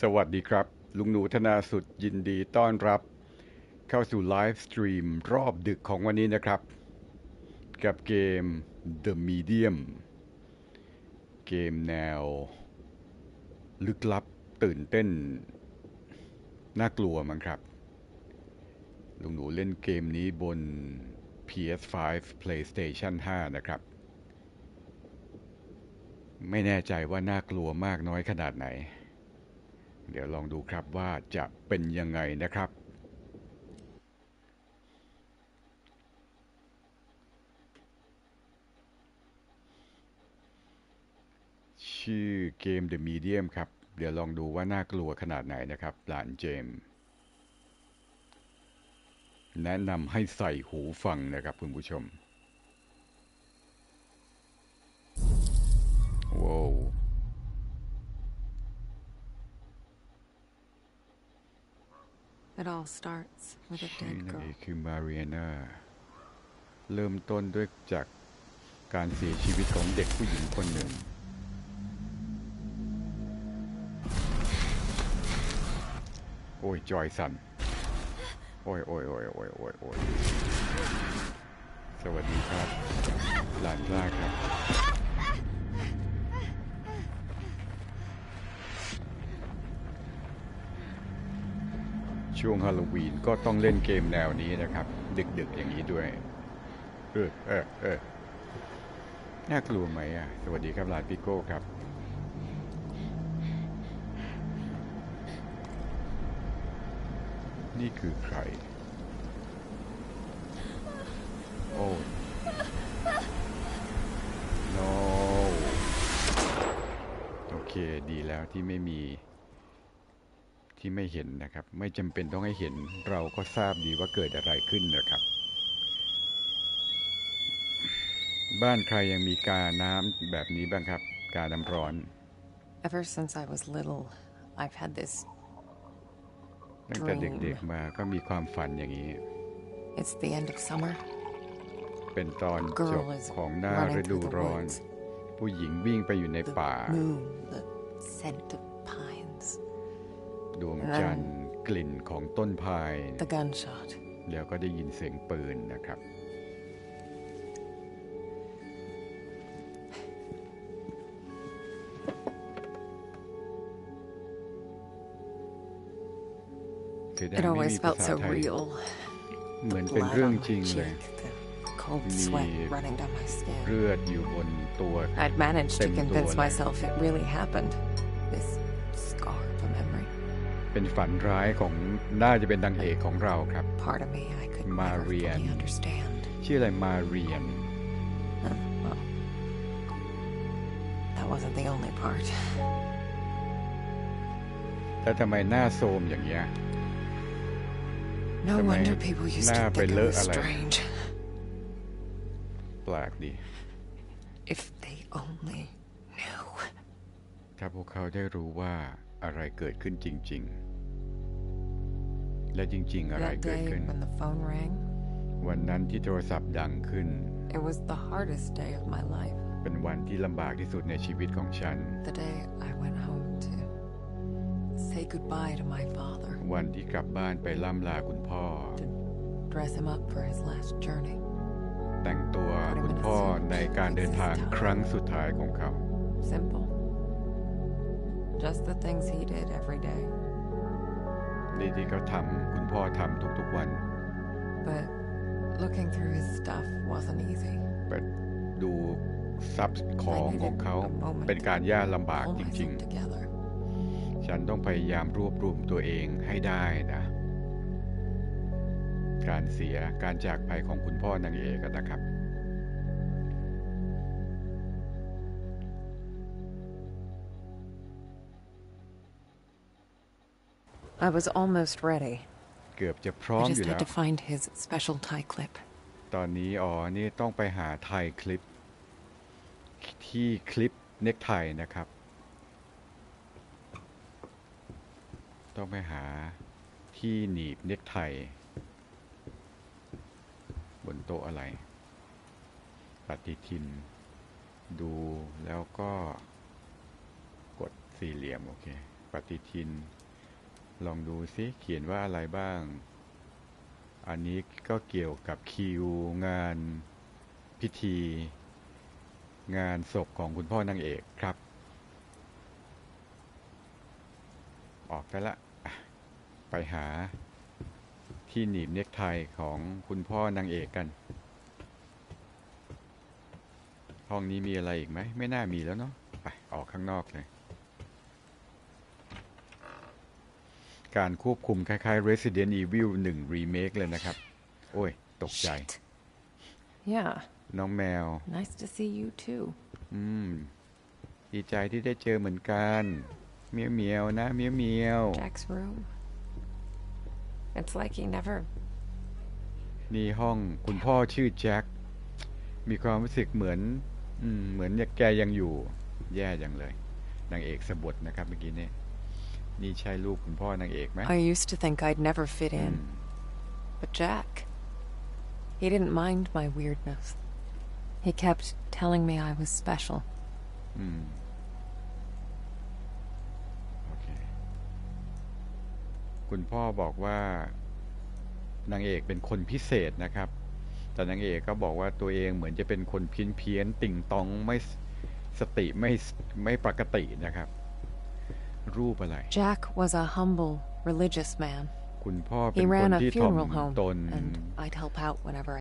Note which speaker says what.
Speaker 1: สวัสดีครับ ลุงหนูธนาสุดยินดีต้อนรับ เข้าสู่ไลฟ์สตรีมรอบดึกของวันนี้นะครับ กับเกม The Medium เกมแนว ลึกลับตื่นเต้น น่ากลัวมั้งครับ ลุงหนูเล่นเกมนี้บน PS5 PlayStation 5 นะครับ ไม่แน่ใจว่าน่ากลัวมากน้อยขนาดไหน เดี๋ยวลองดูครับว่าจะเป็นยังไงนะครับ ชื่อเกม The Medium ครับ เดี๋ยวลองดูว่าน่ากลัวขนาดไหนนะครับหลานเจม แนะนำให้ใส่หูฟังนะครับคุณผู้ชม
Speaker 2: It all starts with a
Speaker 1: ชื่อ
Speaker 2: dead
Speaker 1: นั่น
Speaker 2: girl.
Speaker 1: เองคือมาเรียนาเริ่มต้นด้วยจากการเสียชีวิตของเด็กผู้หญิงคนหนึ่ง โอ้ย จอยสัน โอ้ยโอ้ยโอ้ยโอ้ยโอ้ยโอ้ยสวัสดีครับ หลานกล้าครับ ช่วงฮาโลวีนก็ต้องเล่นเกมแนวนี้นะครับ ดึกๆอย่างนี้ด้วย เออเออเออน่ากลัวไหมอะ สวัสดีครับหลานปิโก้ครับ นี่คือใคร โอ้ no โอเคดีแล้วที่ไม่มี ที่ไม่เห็นนะครับ ไม่จำเป็นต้องให้เห็น เราก็ทราบดีว่าเกิดอะไรขึ้นนะครับ บ้านใครยังมีกาน้ำแบบนี้บ้างครับ กาน้ำร้อน
Speaker 2: Ever since I was little, I've had this.
Speaker 1: ตั้งแต่เด็กๆมาก็มีความฝันอย่างนี้
Speaker 2: It's the end of summer.
Speaker 1: เป็นตอนจ
Speaker 2: Girl
Speaker 1: บ
Speaker 2: is
Speaker 1: ของหน้า
Speaker 2: running
Speaker 1: ฤดู
Speaker 2: through the
Speaker 1: ร้อน
Speaker 2: woods.
Speaker 1: ผู้หญิงวิ่งไปอยู่ใน
Speaker 2: The
Speaker 1: ป่า
Speaker 2: moon, the scent of pines,
Speaker 1: ดวงจันทร์กลิ่นของต้นพาย
Speaker 2: the gunshot.
Speaker 1: แล้วก็ได้ยินเสียงปืนนะครับเสียดาย
Speaker 2: It
Speaker 1: ไม่
Speaker 2: always
Speaker 1: มีภา
Speaker 2: felt
Speaker 1: ษา
Speaker 2: so
Speaker 1: ไทย
Speaker 2: real.
Speaker 1: เหมือน
Speaker 2: The
Speaker 1: เป็น
Speaker 2: blood
Speaker 1: เรื่อง
Speaker 2: on
Speaker 1: จริง
Speaker 2: my
Speaker 1: เลย
Speaker 2: cheek, the cold
Speaker 1: Me-
Speaker 2: sweat running down my skin.
Speaker 1: เลือดอยู่บนตัว
Speaker 2: I'd managed to
Speaker 1: Tem
Speaker 2: convince
Speaker 1: dole.
Speaker 2: myself it really happened.
Speaker 1: เป็นฝันร้ายของน่าจะเป็นนางเอกของเราครับ
Speaker 2: Part of me I could never
Speaker 1: Marian.
Speaker 2: fully understand.
Speaker 1: ชื่ออะไรมาเรียน
Speaker 2: Uh, well, that wasn't the only part.
Speaker 1: แล้วทำไมหน้าโทรมอย่างเงี้ย
Speaker 2: No
Speaker 1: Tama-
Speaker 2: wonder people used to
Speaker 1: na
Speaker 2: think it
Speaker 1: pala
Speaker 2: was
Speaker 1: alay.
Speaker 2: strange.
Speaker 1: แปลกดี
Speaker 2: If they only knew.
Speaker 1: ถ้าพวกเขาได้รู้ว่า อะไรเกิดขึ้นจริง ๆ และจริง ๆ อะไร
Speaker 2: That
Speaker 1: เกิด
Speaker 2: day
Speaker 1: ขึ้น
Speaker 2: when the phone rang,
Speaker 1: วันนั้นที่โทรศัพท์ดังขึ้น
Speaker 2: it was the hardest day of my life.
Speaker 1: เป็นวันที่ลำบากที่สุดในชีวิตของฉัน
Speaker 2: The day I went home to say goodbye to my father,
Speaker 1: วันที่กลับบ้านไปล่ำลาคุณพ่อ
Speaker 2: dress him up for his last journey.
Speaker 1: แต่งตัวคุณพ่อในการเดินทางครั้งสุดท้ายของเขา
Speaker 2: Simple. Just the things he did every day.
Speaker 1: นี่ที่เขาทำคุณพ่อทำทุกๆวัน
Speaker 2: But looking through his stuff wasn't easy.
Speaker 1: แต่ดูทรัพย์ของของเขาเป็นการยากลำบาก
Speaker 2: Pull
Speaker 1: จริง
Speaker 2: myself together.
Speaker 1: ๆฉันต้องพยายามรวบรวมตัวเองให้ได้นะ การเสียการจากไปของคุณพ่อนางเอกอะนะครับ
Speaker 2: I was almost ready.
Speaker 1: เกือบจะพร้อ
Speaker 2: I
Speaker 1: มอ
Speaker 2: just
Speaker 1: ยู่แล้
Speaker 2: had
Speaker 1: ว
Speaker 2: to find his special tie clip.
Speaker 1: ตอนนี้อ๋อนี่ต้องไปหาไทยคลิป ที่คลิปเน็กไทนะครับ ต้องไปหาที่หนีบเน็กไทบนโต๊ะอะไร ปฏิทิน ดูแล้วก็ กดสี่เหลี่ยม โอเค ปฏิทิน ลองดูซิเขียนว่าอะไรบ้าง อันนี้ก็เกี่ยวกับคิวงานพิธี งานศพของคุณพ่อนางเอกครับ ออกไปละ ไปหาที่หนีบเนกไทของคุณพ่อนางเอกกัน ห้องนี้มีอะไรอีกไหม ไม่น่ามีแล้วเนาะ ไป ออกข้างนอกเลย การควบคุมคล้ายๆ Resident Evil 1 Remake เลยนะครับ โอ้ย ตกใจ
Speaker 2: Shit. Yeah,
Speaker 1: น้องแมว
Speaker 2: nice to see you too.
Speaker 1: อืม ดีใจที่ได้เจอเหมือนกัน เมียวเมียวๆนะเมียวเมียว
Speaker 2: Jack's room. It's like he never.
Speaker 1: ๆนี่ห้องคุณพ่อชื่อแจ็ค มีความรู้สึกเหมือน อืม เหมือนแกยังอยู่ แย่จังเลย นางเอกสะบดนะครับเมื่อกี้นี้ นี่ใช่ลูกคุณพ่อนางเอกไหม
Speaker 2: I used to think I'd never fit
Speaker 1: อื
Speaker 2: in,
Speaker 1: ม
Speaker 2: but Jack. He didn't mind my weirdness. He kept telling me I was special.
Speaker 1: อืม โอเค คุณพ่อบอกว่านางเอกเป็นคนพิเศษนะครับ แต่นางเอกก็บอกว่าตัวเองเหมือนจะเป็นคนเพี้ยนเพี้ยนๆติ่งตองไม่สสติไม่ไม่ปกตินะครับ รูปอะไร
Speaker 2: Jack was a humble, religious man.
Speaker 1: คุณพ่อเป็
Speaker 2: He
Speaker 1: นคน
Speaker 2: ran a
Speaker 1: ที่ถ่อม
Speaker 2: funeral home,
Speaker 1: ตน
Speaker 2: and I'd help out whenever